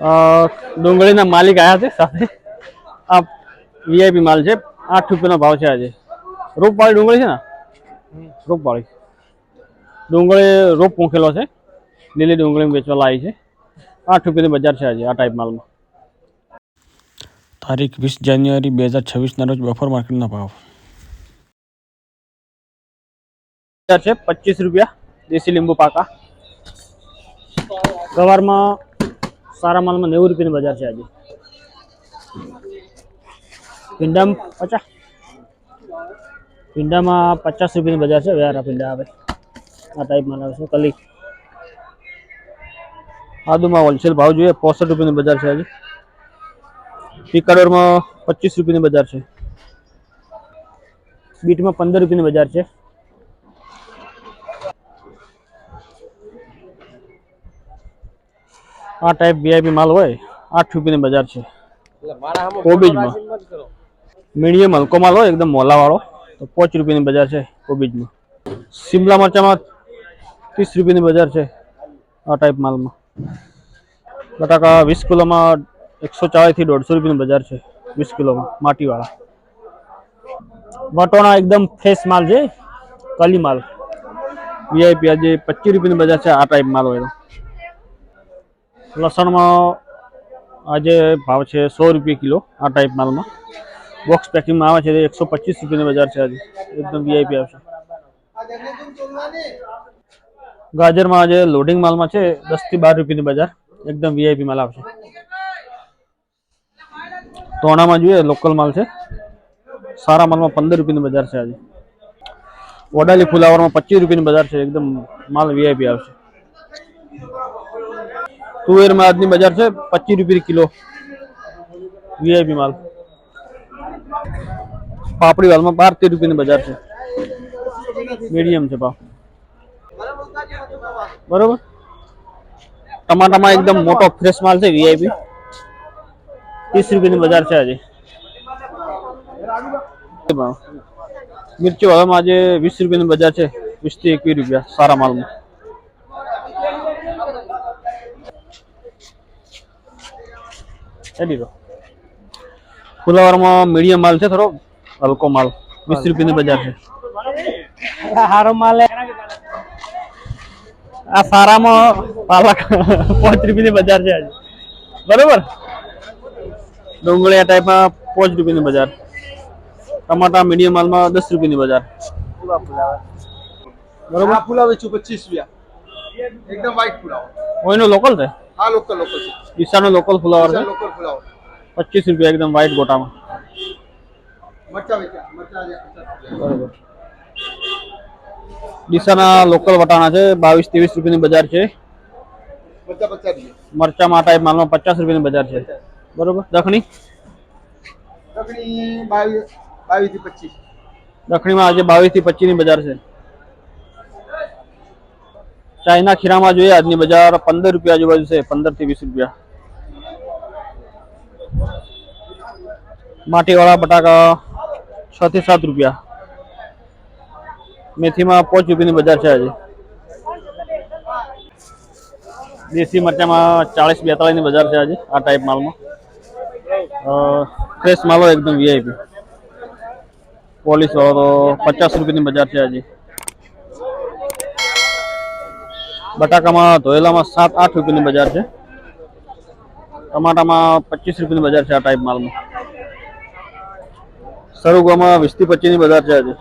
અ, ડુંગળીના માલિક આવ્યા છે સાથે આ વીઆઈપી માલ છે આઠ રૂપિયાનો ભાવ છે આજે રૂપવાળી ડુંગળી છે ને રૂપવાળી ડુંગળી રૂપ મૂકેલો છે લીલી ડુંગળી વેચવા લાવી છે આઠ રૂપિયાની બજાર છે આજે આ ટાઈપ માલમાં તારીખ વીસ જાન્યુઆરી બે હજાર છવ્વીસના રોજ બફોર માર્કેટના ભાવ બજાર છે પચીસ રૂપિયા દેશી લીંબુ પાકા ગવારમાં સારા માલમાં નેવું રૂપિયાની બજાર છે આજે ભીંડામાં પચાસ ભીંડામાં પચાસ રૂપિયાની બજાર છે વ્યારા ભીંડા આવે આ ટાઈપ માલ આવે છે કલી આદુમાં હોલસેલ ભાવ જોઈએ પોસઠ રૂપિયાની બજાર છે આજે પિકાડોરમાં પચીસ રૂપિયાની બજાર છે બીટમાં પંદર રૂપિયાની બજાર છે આ ટાઈપ વીઆઈપી માલ હોય આઠ રૂપિયાની બજાર છે. કોબીજમાં. મીડિયમ હલકો માલ હોય એકદમ મોલાવાળો તો પાંચ રૂપિયાની બજાર છે કોબીજમાં. શિમલા મરચામાં ત્રીસ રૂપિયાની બજાર છે આ ટાઈપ માલમાં. બટાકા વીસ કિલોમાં એકસો ચાળીસથી દોઢસો રૂપિયાની બજાર છે વીસ કિલોમાં માટીવાળા. વટોણા એકદમ ફ્રેશ માલ છે કલી માલ. વીઆઈપી આજે પચીસ રૂપિયાની બજાર છે આ ટાઈપ માલ હોય લસણમાં આજે ભાવ છે સો રૂપિયા કિલો આ ટાઈપ માલમાં. બોક્સ પેકિંગમાં આવે છે, એકસો પચીસ રૂપિયાની બજાર છે આજે. એકદમ વીઆઈપી આવશે. ગાજરમાં આજે લોડિંગ માલમાં છે, દસથી બાર રૂપિયાની બજાર. એકદમ વીઆઈપી માલ આવશે. તોણામાં જોઈએ લોકલ માલ છે. સારા માલમાં પંદર રૂપિયાની બજાર છે આજે. વડાલી ફુલાવરમાં પચીસ રૂપિયાની બજાર છે, એકદમ માલ વીઆઈપી આવશે. તુવેરમાં આજની બજાર છે પચીસ રૂપિયા કિલો વીઆઈપી માલ પાપડી વાલમાં બાર તેર રૂપિયાની બજાર છે મીડિયમ છે ભાવ બરોબર ટમાટામાં એકદમ મોટો ફ્રેશ માલ છે વીઆઈપી ત્રીસ રૂપિયાની બજાર છે આજે એ ભાવ મિર્ચી વાળામાં આજે વીસ રૂપિયાની બજાર છે વીસથી એકવીસ રૂપિયા સારા માલમાં દો ફુલાવરમાં મીડિયમ માલ છે થોડો હલકો માલ વીસ રૂપિયાની બજાર છે. સારો માલ આ સારામાં પાલક પાંચ રૂપિયાની બજાર છે આજે. બરોબર? ડુંગળી આ ટાઈપમાં પાંચ રૂપિયાની બજાર. ટમાટા મીડિયમ માલમાં દસ રૂપિયાની બજાર. બરોબર? પુલાવ વેચું પચીસ રૂપિયા. એકદમ વ્હાઈટ પુલાવ. ઓયનો લોકલ છે? આ લોકલ લોકલ છે. ડીસાનો લોકલ ફ્લાવર છે? Local flower. પચીસ રૂપિયા એકદમ વ્હાઈટ ગોટામાં. મરચા વેચા મરચા બરોબર. ડીસાના લોકલ વટાણા છે બાવીસ ત્રેવીસ રૂપિયાની બજાર છે. મરચા મરચામાં ટાઈપ માલમાં પચાસ રૂપિયાની બજાર છે. બરોબર. દખણી? દખણી બાવીસ બાવીસથી પચીસ. દખણીમાં આજે બાવીસથી પચીસની બજાર છે. ચાઇના ખીરામાં જોઈએ, આજની બજાર પંદર રૂપિયા આજુબાજુ છે પંદરથી વીસ રૂપિયા. માટીવાળા બટાકા છ થી સાત રૂપિયા. મેથીમાં પાંચ રૂપિયાની બજાર છે આજે. દેશી મરચામાં ચાલીસ બેતાળીસની બજાર છે આજે, આ ટાઈપ માલમાં. ફ્રેશ માલો એકદમ વીઆઈપી પોલીસ વાળો તો પચાસ રૂપિયાની બજાર છે આજે. બટાકામાં ધોયેલામાં સાત આઠ રૂપિયાની બજાર છે. ટમાટામાં પચીસ રૂપિયાની બજાર છે આ ટાઈપ માલમાં. સરુગામાં વીસથી પચીસની બજાર છે આજે.